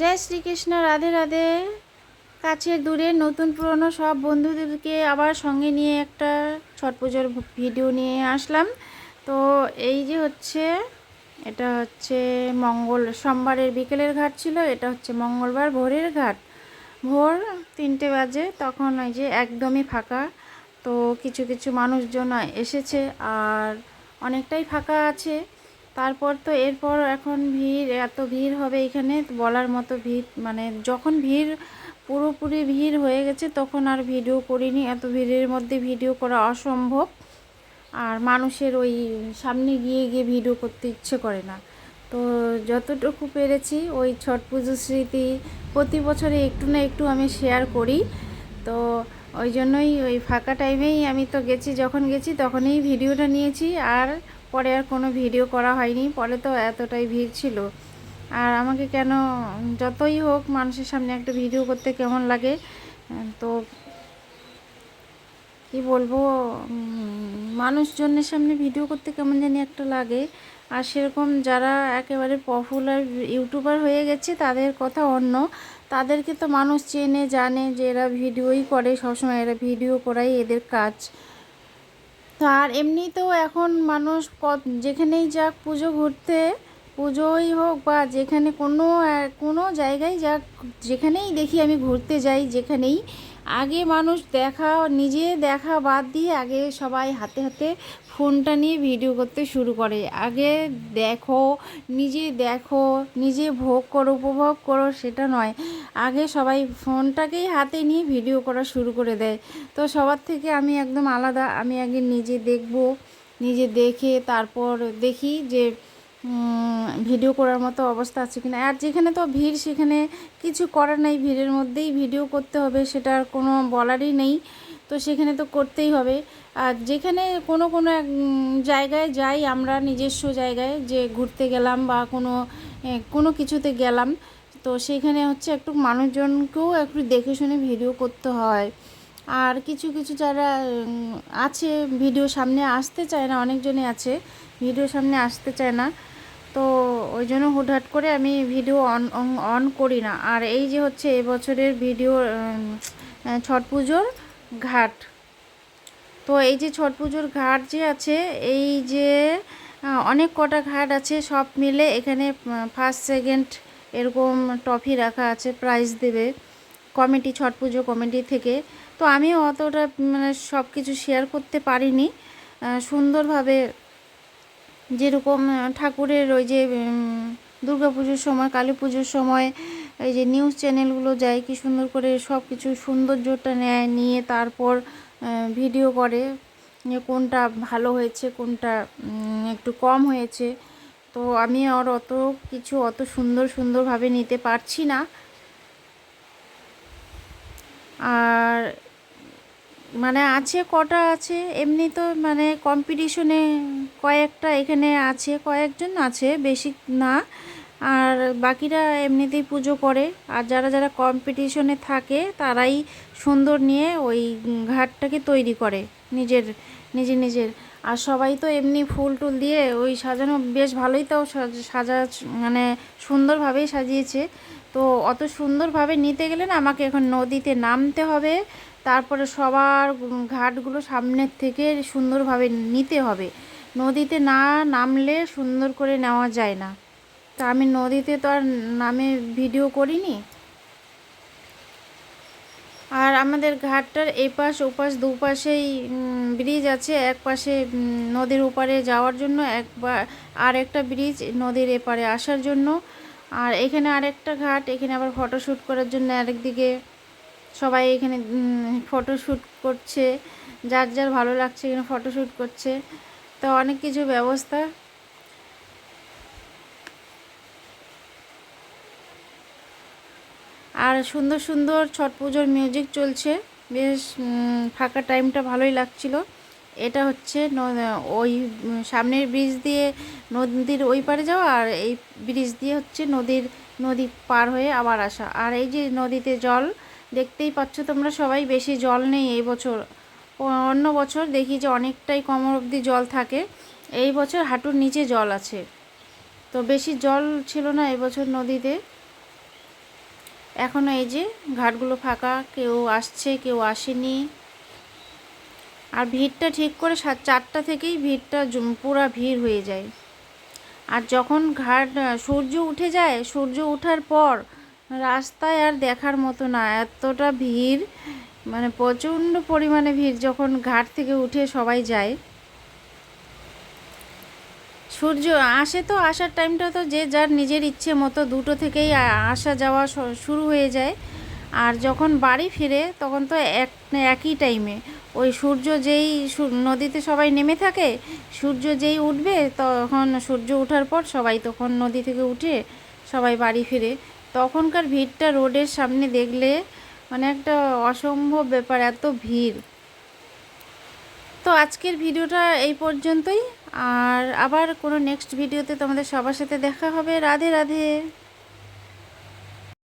জয় শ্রীকৃষ্ণ, রাধে রাধে। কাছের দূরে নতুন পুরনো সব বন্ধুদেরকে আবার সঙ্গে নিয়ে একটা ছট পুজোর ভিডিও নিয়ে আসলাম। তো এই যে হচ্ছে, এটা হচ্ছে মঙ্গল, সোমবারের বিকেলের ঘাট ছিল, এটা হচ্ছে মঙ্গলবার ভোরের ঘাট। ভোর তিনটে বাজে, তখন ওই যে একদমই ফাঁকা। তো কিছু কিছু মানুষজন এসেছে, আর অনেকটাই ফাঁকা আছে। তারপর তো এরপর এখন ভিড়, এত ভিড় হবে এখানে, বলার মতো ভিড় মানে যখন ভিড়, পুরোপুরি ভিড় হয়ে গেছে, তখন আর ভিডিও করিনি। এত ভিড়ের মধ্যে ভিডিও করা অসম্ভব। আর মানুষের ওই সামনে গিয়ে গিয়ে ভিডিও করতে ইচ্ছে করে না। তো যতটুকু পেরেছি, ওই ছট পুজো স্মৃতি প্রতি বছরে একটু না একটু আমি শেয়ার করি। তো ওই জন্যই ওই ফাঁকা টাইমেই আমি তো গেছি, যখন গেছি তখনই ভিডিওটা নিয়েছি। আর পরে আর কোনো ভিডিও করা হয়নি, পরে তো এতটাই ভিড় ছিল। আর আমাকে কেন, যতই হোক মানুষের সামনে একটা ভিডিও করতে কেমন লাগে, তো কি বলব মানুষজনের সামনে ভিডিও করতে কেমন জানি একটা লাগে। আর সেরকম যারা একেবারে পপুলার ইউটিউবার হয়ে গেছে, তাদের কথা অন্য। তাদেরকে তো মানুষ চেনে, জানে যে এরা ভিডিওই করে, সবসময় এরা ভিডিও করাই এদের কাজ। আর এমনিতেও এখন মানুষ কত, যেখানেই যাক পুজো ঘুরতে, পুজোই হোক বা যেখানে কোনো কোনো জায়গায় যাক, যেখানেই দেখি আমি ঘুরতে যাই, যেখানেই আগে মানুষ দেখা, নিজে দেখা বাদ দিয়ে আগে সবাই হাতে হাতে ফোনটা নিয়ে ভিডিও করতে শুরু করে। আগে দেখো, নিজে দেখো, নিজে ভোগ করো, উপভোগ করো, সেটা নয়। আগে সবাই ফোনটাকেই হাতে নিয়ে ভিডিও করা শুরু করে দেয়। তো সবার থেকে আমি একদম আলাদা। আমি আগে নিজে দেখব, নিজে দেখে তারপর দেখি যে ভিডিও করার মতো অবস্থা আছে কিনা? আর যেখানে তো ভিড়, সেখানে কিছু করার নাই ভিড়ের মধ্যেই ভিডিও করতে হবে সেটার কোনো বলারই নেই। তো সেখানে তো করতেই হবে। আর যেখানে কোনো কোনো এক জায়গায় যাই আমরা, নিজস্ব জায়গায় যে ঘুরতে গেলাম বা কোনো কোনো কিছুতে গেলাম, তো সেখানে হচ্ছে একটু মানুষজনকেও একটু দেখে শুনে ভিডিও করতে হয়। আর কিছু কিছু যারা আছে, ভিডিও সামনে আসতে চায় না, অনেকজনই আছে ভিডিও সামনে আসতে চায় না। তো ওই জন্য হুটহাট করে আমি ভিডিও অন অন করি না। আর এই যে হচ্ছে এবছরের ভিডিও ছট পুজোর ঘাট। তো এই যে ছট পুজোর ঘাট যে আছে, এই যে অনেক কটা ঘাট আছে, সব মিলে এখানে ফার্স্ট সেকেন্ড এরকম ট্রফি রাখা আছে প্রাইজ দেবে কমিটি, ছট পুজো কমিটি থেকে। তো আমিও অতটা মানে সব কিছু শেয়ার করতে পারিনি। সুন্দরভাবে যেরকম ঠাকুরের ওই যে দুর্গা পুজোর সময় কালী পুজোর সময়, এই যে নিউজ চ্যানেলগুলো যায়, কি সুন্দর করে সব কিছু সৌন্দর্যটা নেয়, নিয়ে তারপর ভিডিও করে কোনটা ভালো হয়েছে, কোনটা একটু কম হয়েছে। তো আমি আর অত কিছু অত সুন্দর সুন্দরভাবে নিতে পারছি না। আর মানে আছে, কটা আছে? এমনি তো মানে কম্পিটিশনে কয়েকটা এখানে আছে, কয়েকজন আছে, বেশি না। আর বাকিরা এমনিতেই পুজো করে। আর যারা যারা কম্পিটিশনে থাকে, তারাই সুন্দর নিয়ে ওই ঘাটটাকে তৈরি করে। নিজের নিজের নিজের। আর সবাই তো এমনি ফুল টুল দিয়ে ওই সাজানো বেশ ভালোই তাও সাজা মানে সুন্দরভাবেই সাজিয়েছে। তো অত সুন্দরভাবে নিতে গেলে না, আমাকে এখন নদীতে নামতে হবে। তারপরে সবার ঘাটগুলো সামনের থেকে সুন্দরভাবে নিতে হবে। নদীতে না নামলে সুন্দর করে নেওয়া যায় না। তা আমি নদীতে তো আর নামে ভিডিও করিনি। আর আমাদের ঘাটটার এপাশ, ওপাশ, দুপাশেই ব্রিজ আছে। এক পাশে নদীর ওপারে যাওয়ার জন্য একবার আর একটা ব্রিজ নদীর এপারে আসার জন্য। আর এখানে আরেকটা ঘাট, এখানে আবার ফটোশ্যুট করার জন্য আরেকদিকে সবাই এখানে ফটোশ্যুট করছে, যার যার ভালো লাগছে এখানে ফটোশ্যুট করছে। তো অনেক কিছু ব্যবস্থা। আর সুন্দর সুন্দর ছট পুজোর মিউজিক চলছে। বেশ ফাঁকা টাইমটা ভালোই লাগছিল। এটা হচ্ছে ওই সামনের ব্রিজ দিয়ে নদীর ওই পারে যাওয়া আর এই ব্রিজ দিয়ে হচ্ছে নদীর, নদী পার হয়ে আবার আসা। আর এই যে নদীতে জল দেখতেই পাচ্ছ তোমরা সবাই বেশি জল নেই এই বছর। অন্য বছর দেখি যে অনেকটাই কমর অবধি জল থাকে। এই বছর হাঁটুর নিচে জল আছে। তো বেশি জল ছিল না এবছর নদীতে। এখনও এই যে ঘাটগুলো ফাঁকা, কেউ আসছে, কেউ আসেনি। আর ভিড়টা ঠিক করে চারটা থেকেই ভিড়টা পুরা ভিড় হয়ে যায়। আর যখন ঘাট সূর্য উঠে যায়, সূর্য ওঠার পর রাস্তায় আর দেখার মতো না। এতটা ভিড় মানে প্রচণ্ড পরিমাণে ভিড়, যখন ঘাট থেকে উঠে সবাই যায়। সূর্য আসে তো, আসার টাইমটা তো যে যার নিজের ইচ্ছে মতো দুটো থেকেই আসা যাওয়া শুরু হয়ে যায়। আর যখন বাড়ি ফিরে, তখন তো এক, একই টাইমে। ওই সূর্য যেই নদীতে সবাই নেমে থাকে, সূর্য যেই উঠবে, তখন সূর্য ওঠার পর সবাই তখন নদী থেকে উঠে সবাই বাড়ি ফিরে। তখনকার ভিড়টা রোডের সামনে দেখলে মানে একটা অসম্ভব ব্যাপার, এত ভিড়। তো আজকের ভিডিওটা এই পর্যন্তই। আর আবার কোনো নেক্সট ভিডিওতে তোমাদের সবার সাথে দেখা হবে। রাধে রাধে।